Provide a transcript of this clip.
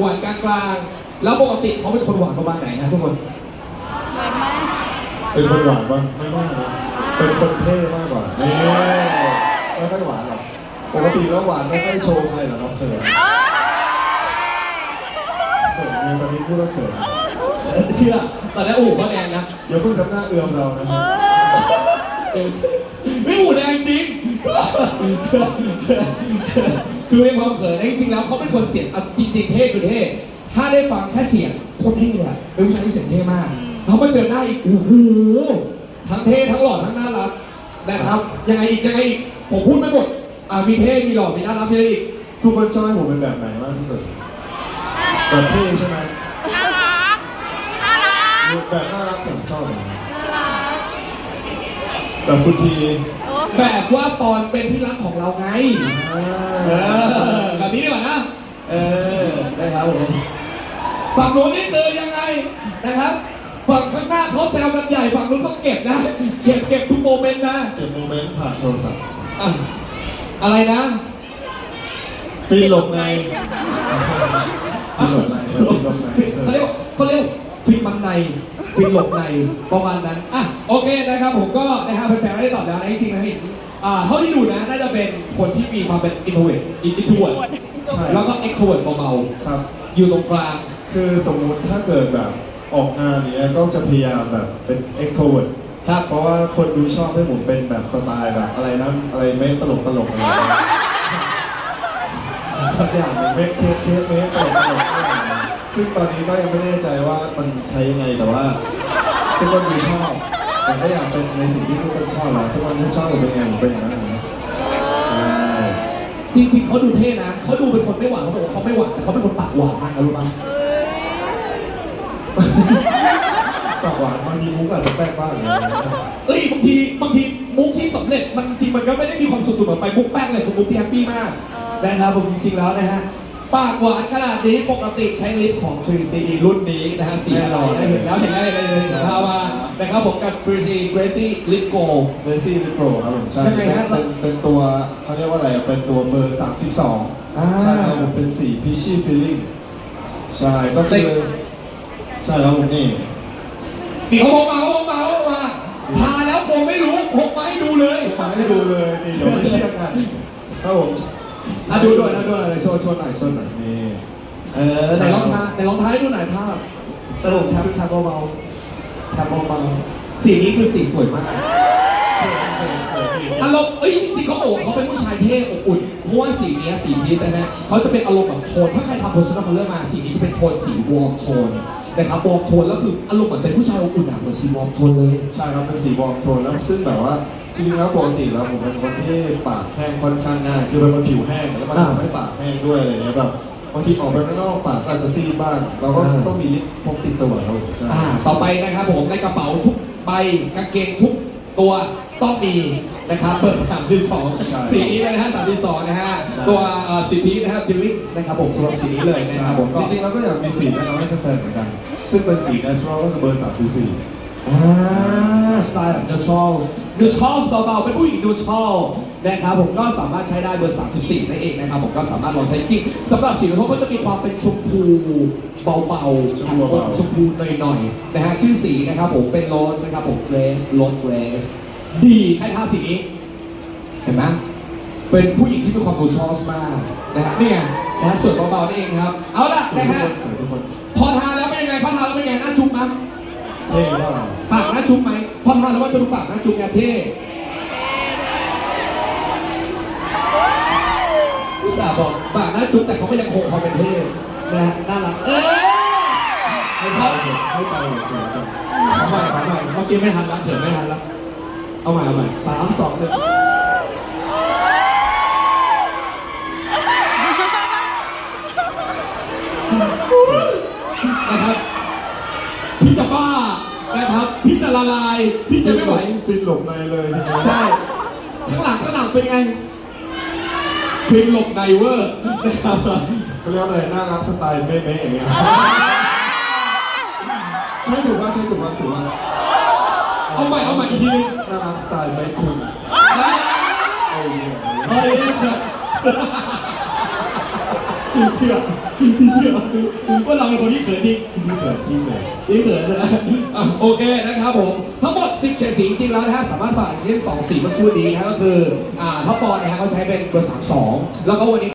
หวานกลางๆ แล้วปกติเขาเป็นคนหวานประมาณไหนครับทุกคน เป็นคนหวานปะไม่มากนะเป็นคนเท่มากกว่านี่ไม่ค่อยหวานหรอกปกติแล้วหวานไม่ค่อยโชว์ใครหรอกครับเขินเขินมีตอนนี้พูดแล้วเขินเชื่อตอนแรกโอ้โหเขาแรงนะอย่าเพิ่งทำหน้าเอือมเรานะครับ ไม่หมูแดงจริง คือเป็นความเขินนะจริงๆแล้วเขาเป็นคนเสียงอะจริงๆเท่คือเท่ถ้าได้ฟังแค่เสียงโคตรเท่เลยอะเป็นผู้ชายที่เสียงเท่มากเขามาเจอหน้าอีกโอ้โหทั้งเท่ทั้งหล่อทั้งน่ารักนะครับยังไงอีกยังไงอีกผมพูดไม่หมดอ่ามีเท่มีหล่อมีน่ารักมีอะไรอีกทุกคนชอบให้ผมเป็นแบบไหนมากที่สุดแบบเท่ใช่ไหมน่ารัก น่ารัก แบบน่ารักผมชอบแบบไหน แบบคุณทีโอ้แบบว่าตอนเป็นที่รักของเราไงเออแบบนี้ดีกว่านะเออนะครับผมฝั่งนู้นนี่คือยังไงนะครับฝั่งข้างหน้าเขาแซวกันใหญ่ฝั่งนู้นเขาเก็บนะเก็บเก็บทุกโมเมนต์นะเก็บโมเมนต์ผ่านโทรศัพท์อะอะไรนะปีหลบใน ปีหลบในปีหลบใน เขาเรียกว่าเขาเรียกว่า ฟินมันในฟินหลบในประมาณนั้นอะโอเคนะครับผมก็นะครับแฟนๆไม่ได้ตอบแล้วนะจริงๆนะเห็นอ่าเท่าที่ดูนะน่าจะเป็นคนที่มีความเป็น introvert introvert ใช่แล้วก็ extrovert เบาครับ ๆอยู่ตรงกลาง คือสมมุติถ้าเกิดแบบออกงานเนี้ยก็จะพยายามแบบเป็น extrovert ครับ เพราะว่าคนดูชอบให้ผมเป็นแบบสไตล์แบบอะไรนะอะไรไม่ตลกตลกอะไรสักอย่างหนึ่งไม่เคสเคสไม่ตลกตลกอะไรอย่างเงี้ย ซึ่งตอนนี้ก็ยังไม่แน่ใจว่ามันใช้ยังไงแต่ว่าทุกคนดูชอบผมก็อยากเป็นในสิ่งที่ทุกคนชอบแหละทุกคนที่ชอบผมเป็นไงผมเป็นอย่างนั้นนะใช่จริงๆเขาดูเท่นะเขาดูเป็นคนไม่หวานเขาบอกว่าเขาไม่หวานแต่เขาเป็นคนปากหวานมากนะรู้ไหมปากหวานบางทีมุกอาจจะแป้งบ้างอะไรอย่างเงี้ยเอ้ยบางทีบางทีมุกที่สำเร็จมันจริงมันก็ไม่ได้มีความสุขเสมอไปมุกแป้งเลยคือมุกที่แฮปปี้มากนะครับผมจริงๆแล้วนะฮะ ปากหวานขนาดนี้ปกติใช้ลิปของ 3CE รุ่นนี้นะฮะสีอะไรนะเห็นแล้วเห็นแล้วเห็นแล้วเห็นแล้วเห็นแล้วว่านะครับผมกับ 3CE Gracie Lip Gold เ a ซี่ลิโปรครับผมใช่ยังไงฮะ เป็นเป็นตัวเขาเรียกว่าอะไรอะเป็นตัวเบอร์ 32อ่า ใช่ครับผมเป็นสีพิชชี่ฟีลลิ่งใช่ก็คือใช่แล้วผมนี่นี่เขาบอกมาเขาบอกมาเขาบอกมาทาแล้วคงไม่รู้พกมาให้ดูเลย มาให้ดูเลยนี่เดี๋ยวไม่เชื่อกันครับผม อะดูด้วยนะดูหน่อยโชว์โชว์หน่อยโชว์หน่อยนี่ เออไหนลองทาไหนลองทาให้ดูหน่อยภาพตลกทาทาเบาๆทาเบาๆสีนี้คือสีสวยมากอารมณ์เอ้ยจริงๆเขาบอกว่าเขาเป็นผู้ชายเท่อบอุ่นเพราะว่าสีเนี้ยสีพีชนะฮะเขาจะเป็นอารมณ์แบบโทนถ้าใครทำ personal color มาสีนี้จะเป็นโทนสีวอร์มโทน นะครับวอร์มโทนแล้วคืออารมณ์เหมือนเป็นผู้ชายอบอุ่นอะเหมือนสีวอร์มโทนเลย ใช่ครับเป็นสีวอร์มโทนแล้วซึ่งแบบว่าจริงๆแล้วปกติแล้วผมเป็นคนที่ปากแห้งค่อนข้างง่ายคือเป็นคนผิวแห้งแล้วมันอ่าทำให้ปากแห้งด้วยอะไรเงี้ยแบบบางทีออกไปข้างนอกปากก็อาจจะซีดบ้างเราก็อ่า ต้องมีลิปพกติดตัวครับผมใช่อ่า ต่อไปนะครับผมในกระเป๋าทุกใบกางเกงทุกตัวต้องมี นะครับเบอร์ 32 สีนี้เลยนะฮะ32 นะฮะ ตัวเอ่อสีพีชนะฮะฟิลลิ่งนะครับผมสำหรับสีนี้เลยนะครับผมจก็ริงๆแล้วก็อยากมีสีแนะนำให้แฟนๆเหมือนกัน ซึ่งเป็นสี natural ก็คือเบอร์ 34 อ่าสไตล์แบบ neutral neutral เบาๆเป็นผู้หญิง neutral นะครับผมก็สามารถใช้ได้เบอร์ 34 นั่นเองนะครับผมก็สามารถลองใช้จริงสำหรับสีเขาก็จะมีความเป็นชมพูเบาๆชมพูเบาๆ ชมพูหน่อยๆนะฮะชื่อสีนะครับผมเป็นโรสนะครับผมเกรสโรสเกรส ดีใครทาสีนี้เห็นไหมเป็นผู้หญิงที่มีความ neutral มากนะฮะเนี่ยนะฮะสวยเบาๆนี่เองครับ เอาล่ะสวยนะทุกฮะคนสวยทุกคนพอทาแล้วเป็นยังไงพอทาแล้วเป็นยังไงหน้าจุ๊บไหมเท่เท่าไหร่ปากหน้าจุ๊บไหมพอทาแล้วว่าจะดูปากหน้าจุ๊บไงเท่อุตส่าห์บอกปากหน้าจุ๊บแต่เขาก็ยังคงความเป็นเท่นะฮะน่ารักเอ้ยให้เขาไปให้ไปเถอะจังเอาใหม่เอาใหม่เมื่อกี้ไม่ทันละเขินไม่ทันละ เอาใหม่เอาใหม่สามสองหนึ่งนะครับ พี่จะบ้านะครับ พี่จะละลาย พี่จะไม่ไหว ปิดหลบในเลยทีนี้ใช่ ข้างหลังข้างหลังเป็นไงฟิล์มหลบไดเวอร์นะครับเขาเรียกว่าอะไรน่ารักสไตล์เบ๊ะๆอย่างเงี้ยใช่ถูกว่าใช่ถูกว่าถูกว่า เอาใหม่เอาใหม่อีกทีนึงน่ารักสไตล์ไม่คุณได้เอาเนี่ยเฮ้ยเชื่อพี่เชื่อว่าเราเป็นคนที่เขินจริงที่เกิดที่เกิดนี่เขินนะอะโอเคนะครับผมทั้งหมด10เฉดสีจริงๆแล้วนะฮะสามารถผ่านเล่น2สีเมื่อสักครู่นี้นะฮะก็คืออ่าท็อปบอลนะฮะเขาใช้เป็นเบอร์32แล้วก็วันนี้